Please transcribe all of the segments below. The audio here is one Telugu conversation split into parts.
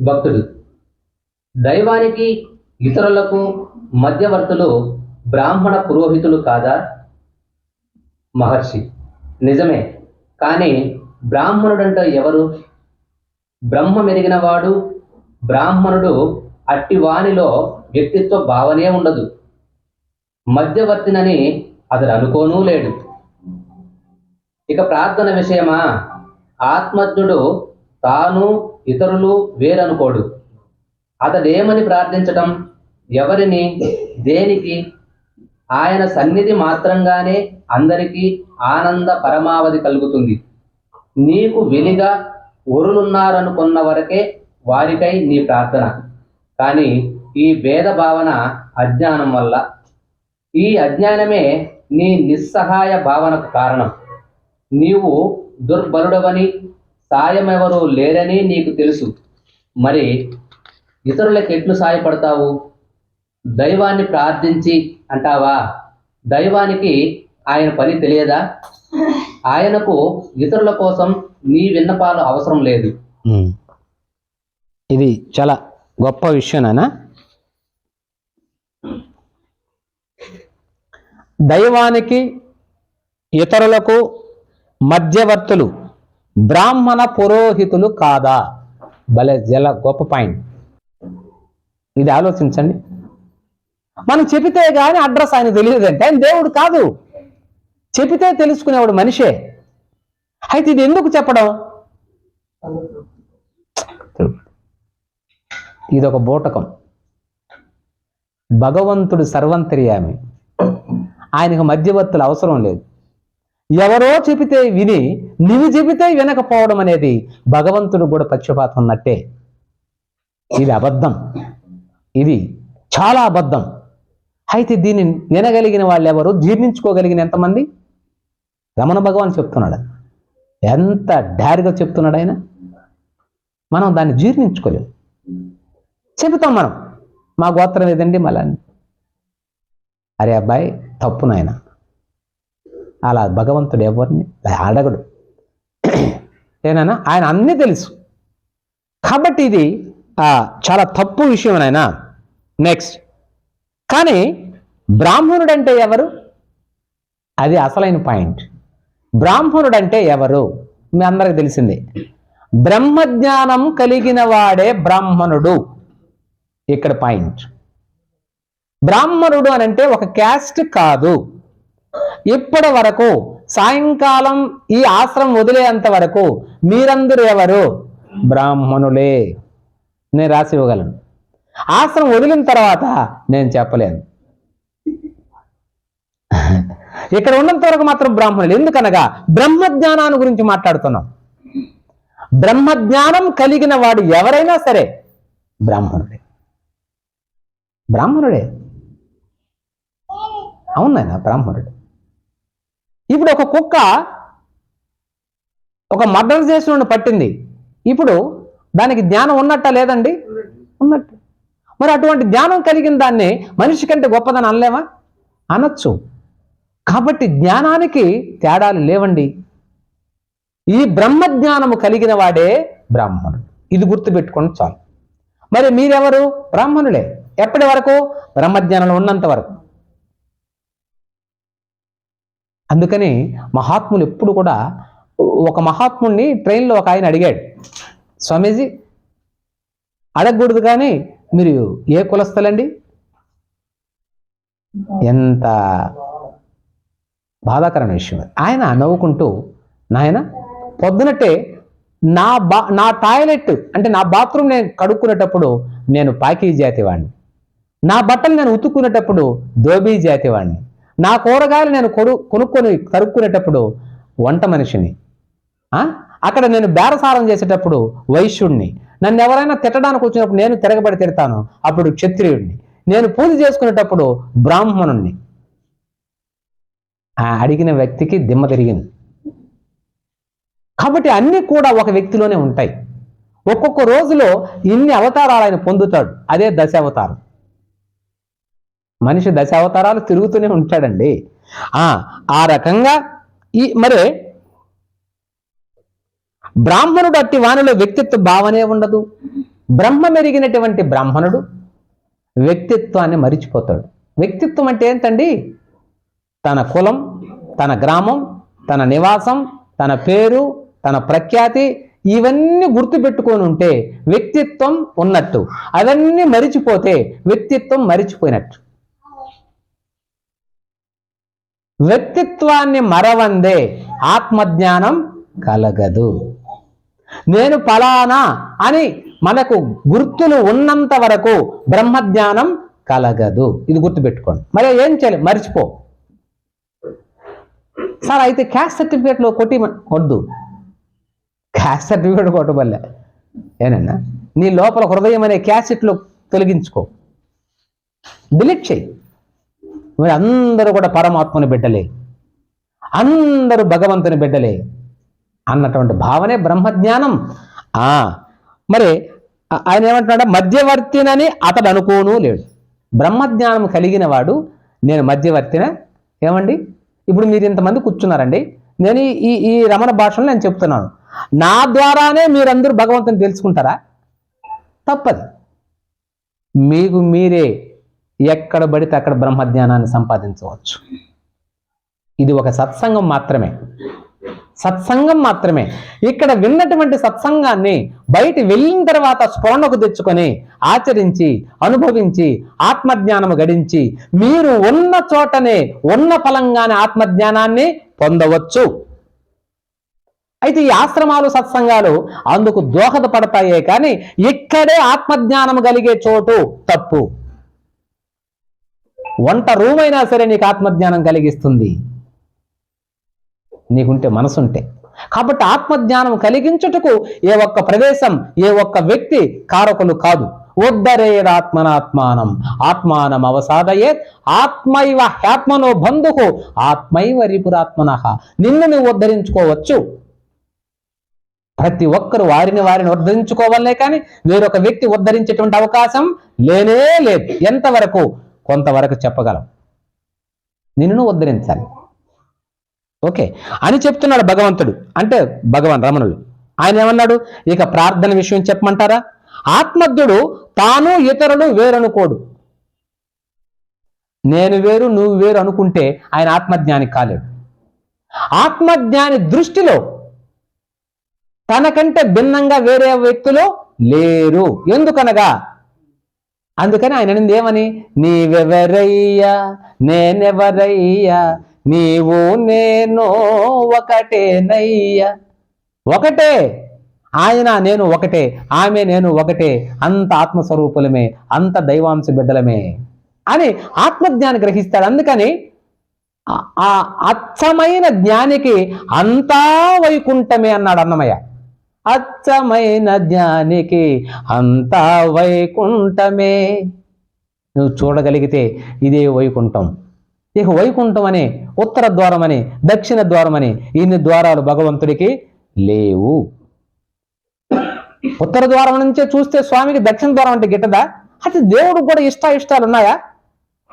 భక్తుడు. దైవానికి ఇతరులకు మధ్యవర్తులు బ్రాహ్మణ పురోహితులు కాదా? మహర్షి. నిజమే. కానీ బ్రాహ్మణుడంటే ఎవరు? బ్రహ్మ మెరిగినవాడు బ్రాహ్మణుడు అట్టి వానిలో వ్యక్తిత్వ భావనే ఉండదు. మధ్యవర్తినని అతడు అనుకోనూ లేడు. ఇక ప్రార్థన విషయమా? ఆత్మజ్ఞుడు తాను ఇతరులు వేరనుకోడు. అతడేమని ప్రార్థించటం? ఎవరిని? దేనికి? ఆయన సన్నిధి మాత్రంగానే అందరికీ ఆనంద పరమావధి కలుగుతుంది. నీకు వెలిగా ఒరులున్నారనుకున్న వరకే వారికై నీ ప్రార్థన. కానీ ఈ భేద భావన అజ్ఞానం వల్ల. ఈ అజ్ఞానమే నీ నిస్సహాయ భావనకు కారణం. నీవు దుర్బలుడవని సాయం ఎవరు లేరని నీకు తెలుసు. మరి ఇతరులకు ఎట్లు సాయపడతావు? దైవాన్ని ప్రార్థించి అంటావా? దైవానికి ఆయన పని తెలియదా? ఆయనకు ఇతరుల కోసం నీ విన్నపాలు అవసరం లేదు. ఇది చాలా గొప్ప విషయం నాన్న దైవానికి ఇతరులకు మధ్యవర్తులు బ్రాహ్మణ పురోహితులు కాదా? భలే జల గొప్ప పాయింట్. ఇది ఆలోచించండి. మనం చెబితే కానీ అడ్రస్ ఆయన తెలియదంటే ఆయన దేవుడు కాదు. చెబితే తెలుసుకునేవాడు మనిషే. అయితే ఇది ఎందుకు చెప్పడం? ఇది ఒక బూటకం. భగవంతుడు సర్వంతర్యామి. ఆయనకు మధ్యవర్తులు అవసరం లేదు. ఎవరో చెబితే విని నీవు చెబితే వినకపోవడం అనేది భగవంతుడు కూడా పక్షపాతం ఉన్నట్టే. ఇది అబద్ధం. ఇది చాలా అబద్ధం. అయితే దీన్ని వినగలిగిన వాళ్ళు ఎవరు జీర్ణించుకోగలిగిన ఎంతమంది? రమణ భగవాన్ చెప్తున్నాడు. ఎంత డారిగా చెప్తున్నాడు ఆయన? మనం దాన్ని జీర్ణించుకోలేము చెబుతాం మనం. మా గోత్రం ఏదండి? మళ్ళీ అరే అబ్బాయి తప్పు నాయనా. అలా భగవంతుడు ఎవరిని? అడగడు. ఏనాయన ఆయన అన్నీ తెలుసు. కాబట్టి ఇది చాలా తప్పు విషయం నాయన. నెక్స్ట్ కానీ బ్రాహ్మణుడు అంటే ఎవరు? అది అసలైన పాయింట్. బ్రాహ్మణుడు అంటే ఎవరు? మీ అందరికి తెలిసిందే. బ్రహ్మజ్ఞానం కలిగిన వాడే బ్రాహ్మణుడు. ఇక్కడ పాయింట్. బ్రాహ్మణుడు అని అంటే ఒక క్యాస్ట్ కాదు. ఇప్పటి వరకు సాయంకాలం ఈ ఆశ్రమం వదిలేంత వరకు మీరందరూ ఎవరు? బ్రాహ్మణులే. నేను రాసి ఇవ్వగలను. ఆశ్రమం వదిలిన తర్వాత నేను చెప్పలేను. ఇక్కడ ఉన్నంత వరకు మాత్రం బ్రాహ్మణులు. ఎందుకనగా బ్రహ్మజ్ఞానాన్ని గురించి మాట్లాడుతున్నాం. బ్రహ్మజ్ఞానం కలిగిన వాడు ఎవరైనా సరే బ్రాహ్మణుడే. బ్రాహ్మణుడే. అవునాయన బ్రాహ్మణుడే. ఇప్పుడు ఒక కుక్క ఒక మర్డర్ చేసిన పట్టింది. ఇప్పుడు దానికి జ్ఞానం ఉన్నట్ట లేదండి? ఉన్నట్టు. మరి అటువంటి జ్ఞానం కలిగిన దాన్ని మనిషి కంటే గొప్పదని అనలేమా? అనొచ్చు. కాబట్టి జ్ఞానానికి తేడాలు లేవండి. ఈ బ్రహ్మజ్ఞానము కలిగిన వాడే బ్రాహ్మణుడు. ఇది గుర్తుపెట్టుకోండి చాలు. మరి మీరెవరు? బ్రాహ్మణులే. ఎప్పటి వరకు? బ్రహ్మజ్ఞానం ఉన్నంత వరకు. అందుకని మహాత్ములు ఎప్పుడు కూడా ఒక మహాత్ముడిని ట్రైన్లో ఒక ఆయన అడిగాడు స్వామీజీ అడగకూడదు కానీ మీరు ఏ కులస్థలండి? ఎంత బాధాకరమైన విషయం ఆయన నవ్వుకుంటూ నాయన పొద్దునట్టే నా బా నా టాయిలెట్ అంటే నా బాత్రూమ్ నేను కడుక్కునేటప్పుడు నేను పాకీ జాతి వాడిని నా బట్టలు నేను ఉతుక్కునేటప్పుడు దోబీ జాతి వాడిని నా కూరగాయలు నేను కొడు కొనుక్కొని కరుక్కునేటప్పుడు వంట మనిషిని. ఆ? అక్కడ నేను బేరసారం చేసేటప్పుడు వైశ్యుణ్ణి. నన్ను ఎవరైనా తిట్టడానికి వచ్చినప్పుడు నేను తిరగబడి తిడతాను. అప్పుడు క్షత్రియుడిని నేను పూజ చేసుకునేటప్పుడు బ్రాహ్మణుణ్ణి. ఆ అడిగిన వ్యక్తికి దిమ్మ తిరిగింది. కాబట్టి అన్నీ కూడా ఒక వ్యక్తిలోనే ఉంటాయి. ఒక్కొక్క రోజులో ఇన్ని అవతారాలు ఆయన పొందుతాడు. అదే దశ అవతారం మనిషి దశావతారాలు తిరుగుతూనే ఉంటాడండి. ఆ ఆ రకంగా ఈ మరి బ్రాహ్మణుడు అట్టి వానిలో వ్యక్తిత్వ భావనే ఉండదు. బ్రహ్మ మెరిగినటువంటి బ్రాహ్మణుడు వ్యక్తిత్వాన్ని మరిచిపోతాడు. వ్యక్తిత్వం అంటే ఏంటండి? తన కులం తన గ్రామం తన నివాసం తన పేరు తన ప్రఖ్యాతి ఇవన్నీ గుర్తుపెట్టుకొని ఉంటే వ్యక్తిత్వం ఉన్నట్టు. అవన్నీ మరిచిపోతే వ్యక్తిత్వం మరిచిపోయినట్టు. వ్యక్తిత్వాన్ని మరవందే ఆత్మజ్ఞానం కలగదు. నేను ఫలానా అని మనకు గుర్తులు ఉన్నంత వరకు బ్రహ్మజ్ఞానం కలగదు. ఇది గుర్తుపెట్టుకోండి. మరి ఏం చేయాలి? మర్చిపో. సార్ అయితే క్యాస్ట్ సర్టిఫికేట్లో కొట్టి వద్దు క్యాస్ట్ సర్టిఫికేట్ కొట్టబల్లే ఏనన్నా? నీ లోపల హృదయం అనే క్యాసెట్లో తొలగించుకో. డిలీట్ చేయి. మరి అందరూ కూడా పరమాత్మని బిడ్డలే. అందరూ భగవంతుని బిడ్డలే అన్నటువంటి భావనే బ్రహ్మజ్ఞానం. ఆ మరి ఆయన ఏమంటున్నాడు? మధ్యవర్తినని అతడు అనుకోను లేడు. బ్రహ్మజ్ఞానం కలిగిన వాడు నేను మధ్యవర్తిన. ఏమండి? ఇప్పుడు మీరు ఇంతమంది కూర్చున్నారండి. నేను ఈ- ఈ ఈ రమణ భాషలో నేను చెప్తున్నాను. నా ద్వారానే మీరందరూ భగవంతుని తెలుసుకుంటారా? తప్పదు. మీకు మీరే ఎక్కడ పడితే అక్కడ బ్రహ్మజ్ఞానాన్ని సంపాదించవచ్చు. ఇది ఒక సత్సంగం మాత్రమే. సత్సంగం మాత్రమే. ఇక్కడ విన్నటువంటి సత్సంగాన్ని బయట వెళ్ళిన తర్వాత స్ఫురణకు తెచ్చుకొని ఆచరించి అనుభవించి ఆత్మజ్ఞానము గడించి మీరు ఉన్న చోటనే ఉన్న ఫలంగానే ఆత్మజ్ఞానాన్ని పొందవచ్చు. అయితే ఈ ఆశ్రమాలు సత్సంగాలు అందుకు దోహదపడతాయే కానీ ఇక్కడే ఆత్మజ్ఞానం కలిగే చోటు తప్పు. వంట రూమ్ అయినా సరే నీకు ఆత్మజ్ఞానం కలిగిస్తుంది. నీకుంటే మనసుంటే. కాబట్టి ఆత్మజ్ఞానం కలిగించుటకు ఏ ఒక్క ప్రదేశం ఏ ఒక్క వ్యక్తి కారకులు కాదు. ఉద్ధరేదాత్మనాత్మానం ఆత్మానం అవసాదయేత్ ఆత్మైవ హ్యాత్మనో బంధుకు ఆత్మైవ రిపురాత్మన. నిన్ను నువ్వు ఉద్ధరించుకోవచ్చు. ప్రతి ఒక్కరు వారిని వారిని ఉద్ధరించుకోవాలనే కానీ వేరొక వ్యక్తి ఉద్ధరించేటువంటి అవకాశం లేనే లేదు. ఎంతవరకు? కొంతవరకు చెప్పగలం. నిన్ను ఉద్ధరించాలి. ఓకే. అని చెప్తున్నాడు భగవంతుడు. అంటే భగవాన్ రమణుడు. ఆయన ఏమన్నాడు? ఇక ప్రార్థన విషయం చెప్పమంటారా? ఆత్మజ్ఞుడు తాను ఇతరులు వేరనుకోడు. నేను వేరు నువ్వు వేరు అనుకుంటే ఆయన ఆత్మజ్ఞాని కాలేడు. ఆత్మజ్ఞాని దృష్టిలో తనకంటే భిన్నంగా వేరే వ్యక్తులు లేరు. ఎందుకనగా అందుకని ఆయన అనింది ఏమని? నీవెవరయ్యా? నేనెవరయ్యా? నీవు నేను ఒకటేనయ్యా. ఒకటే. ఆయన నేను ఒకటే. ఆమె నేను ఒకటే. అంత ఆత్మస్వరూపులమే అంత దైవాంశ బిడ్డలమే అని ఆత్మజ్ఞాని గ్రహిస్తాడు. అందుకని ఆ అచ్చమైన జ్ఞానికి అంతా వైకుంఠమే అన్నాడు అన్నమయ్య. అచ్చమైన జ్ఞానికి అంతా వైకుంఠమే. నువ్వు చూడగలిగితే ఇదే వైకుంఠం. ఇక వైకుంఠం అనే ఉత్తర ద్వారం అని దక్షిణ ద్వారం అని ఇన్ని ద్వారాలు భగవంతుడికి లేవు. ఉత్తర ద్వారం నుంచే చూస్తే స్వామికి దక్షిణ ద్వారం అంటే గిట్టదా? అది దేవుడికి కూడా ఇష్ట ఇష్టాలు ఉన్నాయా?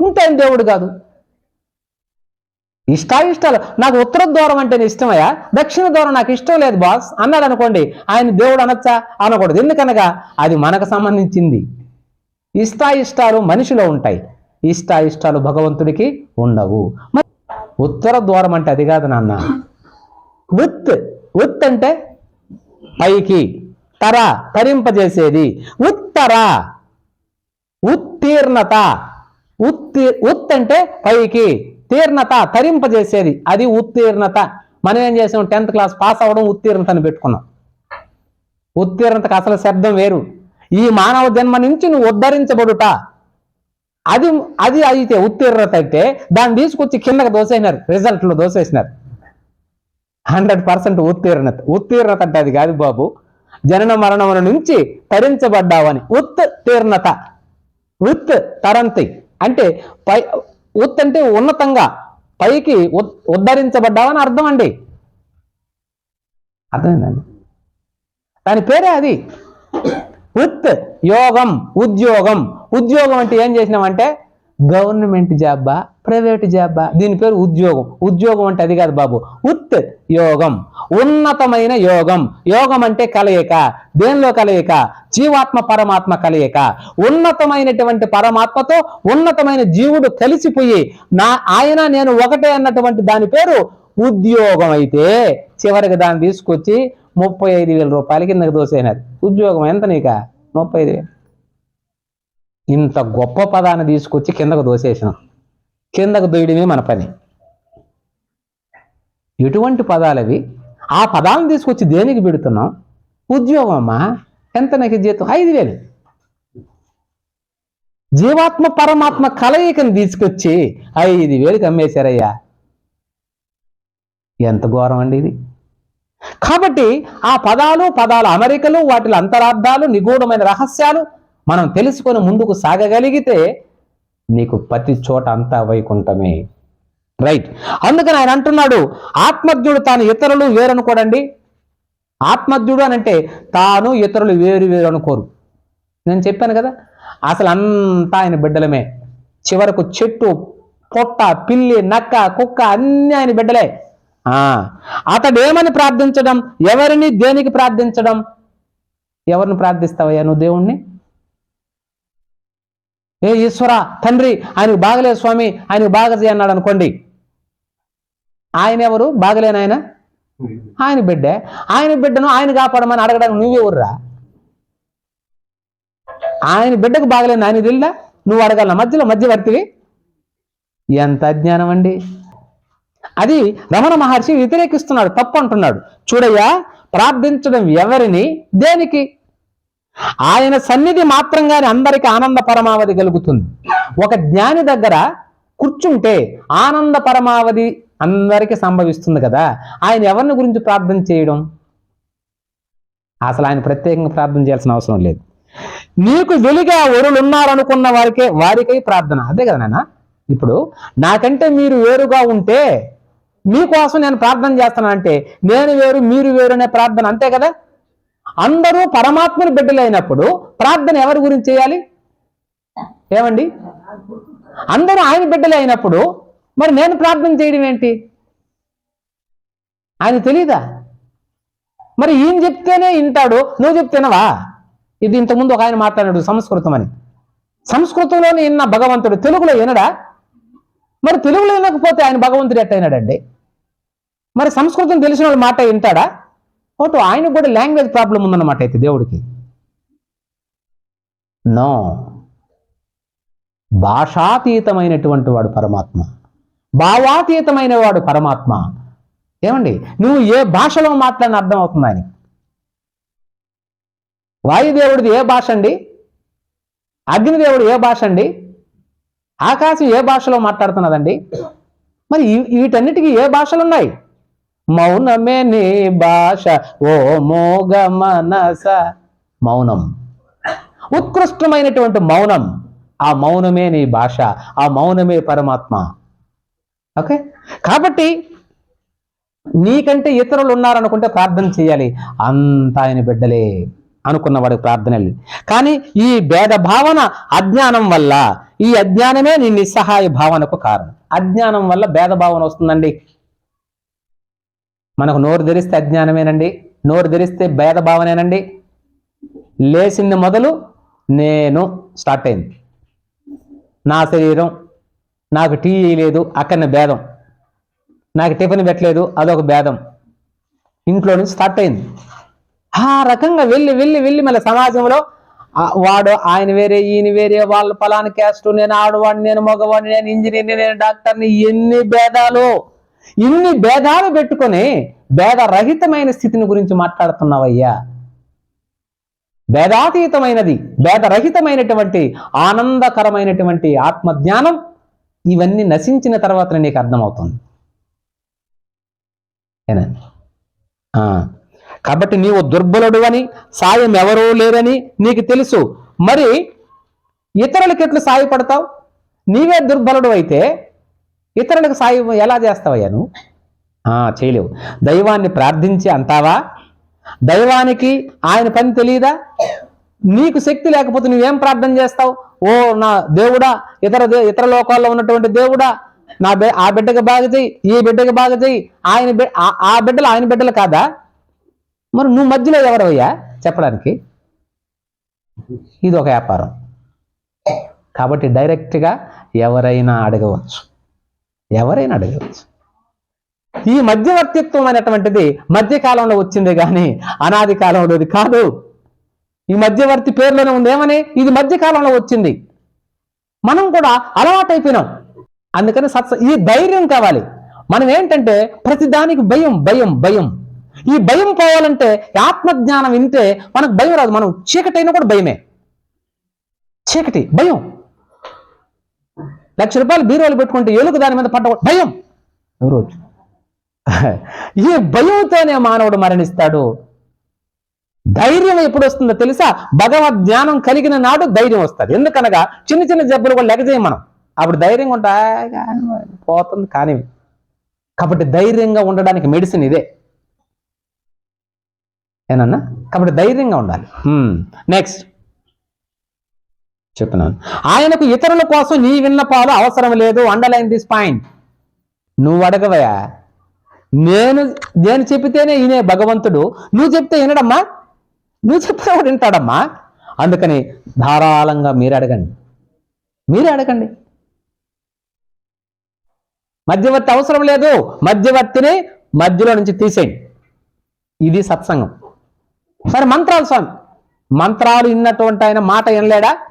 ఉంటాయని దేవుడు కాదు. ఇష్టాయిష్టాలు. నాకు ఉత్తర ద్వారం అంటేనే ఇష్టమయ్యా? దక్షిణ ద్వారం నాకు ఇష్టం లేదు బాస్. అన్నాడు అనుకోండి ఆయన దేవుడు అనొచ్చా? అనకూడదు. ఎందుకనగా? అది మనకు సంబంధించింది. ఇష్టాయిష్టాలు మనిషిలో ఉంటాయి. ఇష్టాయిష్టాలు భగవంతుడికి ఉండవు. మరి ఉత్తర ద్వారం అంటే అది కాదు నాన్న. ఉత్ ఉత్ అంటే పైకి తర తరింపజేసేది. ఉత్తర ఉత్తీర్ణత. ఉత్తి ఉత్ అంటే పైకి తీర్ణత తరింపజేసేది. అది ఉత్తీర్ణత. మనం ఏం చేసాం? టెన్త్ క్లాస్ పాస్ అవ్వడం ఉత్తీర్ణతను పెట్టుకున్నాం. ఉత్తీర్ణతకు అసలు శబ్దం వేరు. ఈ మానవ జన్మ నుంచి నువ్వు ఉద్ధరించబడుట. అది అది అయితే ఉత్తీర్ణత అయితే దాన్ని తీసుకొచ్చి కిందకు దోసేసినారు. రిజల్ట్లో దోసేసినారు. హండ్రెడ్ పర్సెంట్ ఉత్తీర్ణత. ఉత్తీర్ణత అంటే అది కాదు బాబు. జనన మరణముల నుంచి తరించబడ్డావని. ఉత్తీర్ణత. ఉత్ తరంతి. అంటే పై ఉత్ అంటే ఉన్నతంగా పైకి ఉద్- ఉద్ధరించబడ్డావని అర్థం అండి అర్థమైందండి? దాని పేరే అది. ఉత్ యోగం ఉద్యోగం. ఉద్యోగం అంటే ఏం చేసినామంటే గవర్నమెంట్ జాబా ప్రైవేట్ జాబా? దీని పేరు ఉద్యోగం. ఉద్యోగం అంటే అది కాదు బాబు. ఉత్ యోగం. ఉన్నతమైన యోగం. యోగం అంటే కలయిక. దేనిలో కలయిక? జీవాత్మ పరమాత్మ కలయిక. ఉన్నతమైనటువంటి పరమాత్మతో ఉన్నతమైన జీవుడు కలిసిపోయి నా ఆయన నేను ఒకటే అన్నటువంటి దాని పేరు ఉద్యోగం అయితే చివరికి దాన్ని తీసుకొచ్చి ముప్పై ఐదు వేల రూపాయల కిందకి దోసైనది ఉద్యోగం ఎంత నీక? ముప్పై ఐదు వేలు. ఇంత గొప్ప పదాన్ని తీసుకొచ్చి కిందకు దోసేసినాం. కిందకు దోయడమే మన పని. ఎటువంటి పదాలు అవి ఆ పదాలను తీసుకొచ్చి దేనికి పెడుతున్నాం? ఉద్యోగం అమ్మా ఎంత నాకు జీతం? ఐదు వేలు. జీవాత్మ పరమాత్మ కలయికను తీసుకొచ్చి ఐదు వేలకు అమ్మేశారయ్యా ఎంత ఘోరం అండి ఇది. కాబట్టి ఆ పదాలు పదాల అమరికలు వాటి అంతరార్థాలు నిగూఢమైన రహస్యాలు మనం తెలుసుకొని ముందుకు సాగగలిగితే నీకు ప్రతి చోట అంతా వైకుంఠమే. రైట్ అందుకని ఆయన అంటున్నాడు ఆత్మజ్ఞుడు తాను ఇతరులు వేరనుకోడండి. ఆత్మజ్ఞుడు అని అంటే తాను ఇతరులు వేరు వేరు అనుకోరు. నేను చెప్పాను కదా అసలు అంతా ఆయన బిడ్డలమే. చివరకు చెట్టు పొట్ట పిల్లి నక్క కుక్క అన్నీ ఆయన బిడ్డలే. అతడేమని అతడు ఏమని ప్రార్థించడం? ఎవరిని దేనికి ప్రార్థించడం? ఎవరిని ప్రార్థిస్తావయ్యా నువ్వు దేవుణ్ణి? ఏ ఈశ్వర తండ్రి ఆయనకు బాగలేదు స్వామి ఆయనకు బాగజే అన్నాడు అనుకోండి. ఆయన ఎవరు? బాగలేని ఆయన? ఆయన బిడ్డే. ఆయన బిడ్డను ఆయన కాపాడమని అడగడానికి నువ్వెవర్రా ఆయన బిడ్డకు బాగలేని ఆయన తెలియదా? నువ్వు అడగల మధ్యలో మధ్యవర్తివి? ఎంత అజ్ఞానం అండి. అది రమణ మహర్షి వ్యతిరేకిస్తున్నాడు తప్పు అంటున్నాడు. చూడయ్యా ప్రార్థించడం ఎవరిని? దేనికి? ఆయన సన్నిధి మాత్రంగానే అందరికీ ఆనంద పరమావధి కలుగుతుంది. ఒక జ్ఞాని దగ్గర కూర్చుంటే ఆనంద పరమావధి అందరికీ సంభవిస్తుంది కదా. ఆయన ఎవరిని గురించి ప్రార్థన చేయడం? అసలు ఆయన ప్రత్యేకంగా ప్రార్థన చేయాల్సిన అవసరం లేదు. నీకు వెలిగా ఒరులు ఉన్నారనుకున్న వారికే వారికై ప్రార్థన. అదే కదా నాన్న. ఇప్పుడు నాకంటే మీరు వేరుగా ఉంటే మీకోసం నేను ప్రార్థన చేస్తానంటే నేను వేరు మీరు వేరు అనే ప్రార్థన అంతే కదా? అందరూ పరమాత్మని బిడ్డలైనప్పుడు ప్రార్థన ఎవరి గురించి చేయాలి? ఏమండి? అందరూ ఆయన బిడ్డలే అయినప్పుడు మరి నేను ప్రార్థన చేయడం ఏంటి? ఆయన తెలీదా? మరి ఈయన చెప్తేనే వింటాడు నువ్వు చెప్తేనవా? ఇది ఇంతకుముందు ఒక ఆయన మాట్లాడాడు సంస్కృతం అని. సంస్కృతంలోనే విన్న భగవంతుడు. తెలుగులో వినడా? మరి తెలుగులో వినకపోతే ఆయన భగవంతుడు ఎట్టయినాడండి మరి సంస్కృతం తెలిసిన వాళ్ళు మాట వింటాడా? ఓటు ఆయనకు కూడా లాంగ్వేజ్ ప్రాబ్లం ఉందన్నమాట అయితే దేవుడికి. నో భాషాతీతమైనటువంటి వాడు పరమాత్మ. భావాతీతమైన వాడు పరమాత్మ. ఏమండి? నువ్వు ఏ భాషలో మాట్లాడిన అర్థం అవుతుంది ఆయనకి? వాయుదేవుడిది ఏ భాష అండి? అగ్నిదేవుడు ఏ భాష అండి? ఆకాశం ఏ భాషలో మాట్లాడుతున్నదండి? మరి వీటన్నిటికీ ఏ భాషలు ఉన్నాయి? మౌనమే నీ భాష ఓ మోగ మనస. మౌనం. ఉత్కృష్టమైనటువంటి మౌనం. ఆ మౌనమే నీ భాష ఆ మౌనమే పరమాత్మ. ఓకే? కాబట్టి నీకంటే ఇతరులు ఉన్నారనుకుంటే ప్రార్థన చేయాలి అంత ఆయన బిడ్డలే అనుకున్నవాడు ప్రార్థన కానీ ఈ భేద భావన అజ్ఞానం వల్ల ఈ అజ్ఞానమే నీ నిస్సహాయ భావనకు కారణం. అజ్ఞానం వల్ల భేద భావన వస్తుందండి. మనకు నోరు తెరిస్తే అజ్ఞానమేనండి నోరు తెరిస్తే భేద భావనేనండి లేచింది మొదలు నేను స్టార్ట్ అయింది. నా శరీరం నాకు టీ లేదు అక్కడనే భేదం. నాకు టిఫిన్ పెట్టలేదు అదొక భేదం. ఇంట్లో నుంచి స్టార్ట్ అయింది. ఆ రకంగా వెళ్ళి వెళ్ళి వెళ్ళి మళ్ళీ సమాజంలో వాడు ఆయన వేరే ఈయన వేరే వాళ్ళ ఫలాని క్యాస్ట్ నేను ఆడవాడిని నేను మగవాడిని నేను ఇంజనీర్ని నేను డాక్టర్ని ఎన్ని భేదాలు. ఇన్ని భేదాలు పెట్టుకొని భేదరహితమైన స్థితిని గురించి మాట్లాడుతున్నావయ్యా. భేదాతీతమైనది భేదరహితమైనటువంటి ఆనందకరమైనటువంటి ఆత్మజ్ఞానం ఇవన్నీ నశించిన తర్వాత నీకు అర్థమవుతుంది. ఆ. కాబట్టి నీవు దుర్బలుడు అని సాయం ఎవరూ లేరని నీకు తెలుసు. మరి ఇతరులకి ఎట్లు సాయపడతావు? నీవే దుర్బలుడు అయితే ఇతరులకు సాయం ఎలా చేస్తావయ్యా నువ్వు? చేయలేవు. దైవాన్ని ప్రార్థించి అంటావా? దైవానికి ఆయన పని తెలియదా నీకు శక్తి లేకపోతే నువ్వేం ప్రార్థన చేస్తావు? ఓ నా దేవుడా ఇతర దే- ఇతర లోకాల్లో ఉన్నటువంటి దేవుడా నా బి ఆ బిడ్డకి బాగా చెయ్యి ఈ బిడ్డకి బాగా చెయ్యి ఆయన ఆ- ఆ బిడ్డలు ఆయన బిడ్డలు కాదా? మరి నువ్వు మధ్యలో ఎవరవయ్యా? చెప్పడానికి. ఇది ఒక వ్యాపారం. కాబట్టి డైరెక్ట్గా ఎవరైనా అడగవచ్చు. ఎవరైనా అడగవచ్చు ఈ మధ్యవర్తిత్వం అనేటువంటిది మధ్యకాలంలో వచ్చింది కానీ అనాది కాలంలోది కాదు. ఈ మధ్యవర్తి పేర్లోనే ఉంది ఏమని? ఇది మధ్యకాలంలో వచ్చింది. మనం కూడా అలవాటైపోయినాం. అందుకని సత్స ఈ ధైర్యం కావాలి. మనం ఏంటంటే ప్రతిదానికి భయం భయం భయం. ఈ భయం పోవాలంటే ఆత్మజ్ఞానం వింటే మనకు భయం రాదు. మనం చీకటైనా కూడా భయమే. చీకటి భయం. లక్ష రూపాయలు బీరువాలు పెట్టుకుంటే ఎలుగు దాని మీద పడ్డ భయం. ఎవరు ఈ భయంతోనే మానవుడు మరణిస్తాడు. ధైర్యం ఎప్పుడు వస్తుందో తెలుసా? భగవద్ జ్ఞానం కలిగిన నాడు ధైర్యం వస్తుంది. ఎందుకనగా చిన్న చిన్న జబ్బులు కూడా లెగజేయం మనం. అప్పుడు ధైర్యంగా ఉంటా పోతుంది కానీ. కాబట్టి ధైర్యంగా ఉండడానికి మెడిసిన్ ఇదే. ఏనన్నా? కాబట్టి ధైర్యంగా ఉండాలి. నెక్స్ట్. చెప్తున్నాను. ఆయనకు ఇతరుల కోసం నీ విన్నపాలు అవసరం లేదు. అండర్లైన్ దిస్ పాయింట్ నువ్వు అడగవయా నేను నేను చెబితేనే ఈయనే భగవంతుడు. నువ్వు చెప్తే వినడమ్మా? నువ్వు చెప్తే వింటాడమ్మా? అందుకని ధారాళంగా మీరు అడగండి. మీరే అడగండి. మధ్యవర్తి అవసరం లేదు. మధ్యవర్తిని మధ్యలో నుంచి తీసేయండి. ఇది సత్సంగం. సరే మంత్రాలు స్వామి. మంత్రాలు విన్నటువంటి ఆయన మాట వినలేడా?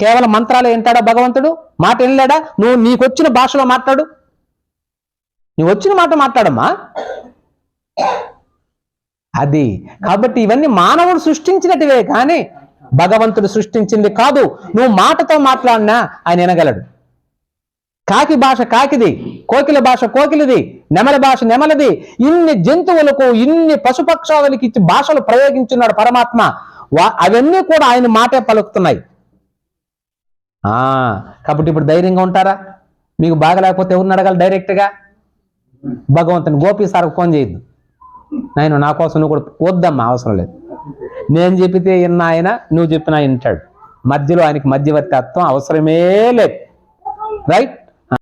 కేవలం మంత్రాలు వింటాడా భగవంతుడు? మాట వినలేడా? నువ్వు నీకొచ్చిన భాషలో మాట్లాడు. నువ్వు వచ్చిన మాట మాట్లాడమ్మా. అది. కాబట్టి ఇవన్నీ మానవుడు సృష్టించినటివే కానీ భగవంతుడు సృష్టించింది కాదు. నువ్వు మాటతో మాట్లాడినా ఆయన వినగలడు. కాకి భాష కాకిది కోకిల భాష కోకిలిది నెమలి భాష నెమలిది. ఇన్ని జంతువులకు ఇన్ని పశుపక్షాదులకి ఇచ్చి భాషలు ప్రయోగించున్నాడు పరమాత్మ. వా- అవన్నీ కూడా ఆయన మాటే పలుకుతున్నాయి. కాబట్టి ఇప్పుడు ధైర్యంగా ఉంటారా? మీకు బాగా లేకపోతే ఎవరిని అడగాలి డైరెక్ట్గా భగవంతుని గోపి సార్కు ఫోన్ చేయొద్దు. నాయన నా కోసం నువ్వు కూడా వద్దమ్మా అవసరం లేదు. నేను చెప్పితే ఇన్న ఆయన నువ్వు చెప్పినా వింటాడు మధ్యలో ఆయనకి మధ్యవర్తిత్వం అవసరమే లేదు. రైట్